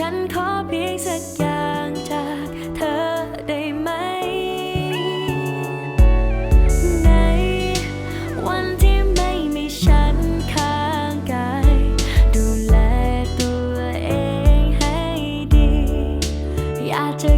ฉันขอเพียงสักอย่างจากเธอได้ไหม ในวันที่ไม่มีฉันข้างกาย ดูแลตัวเองให้ดี อยากจะ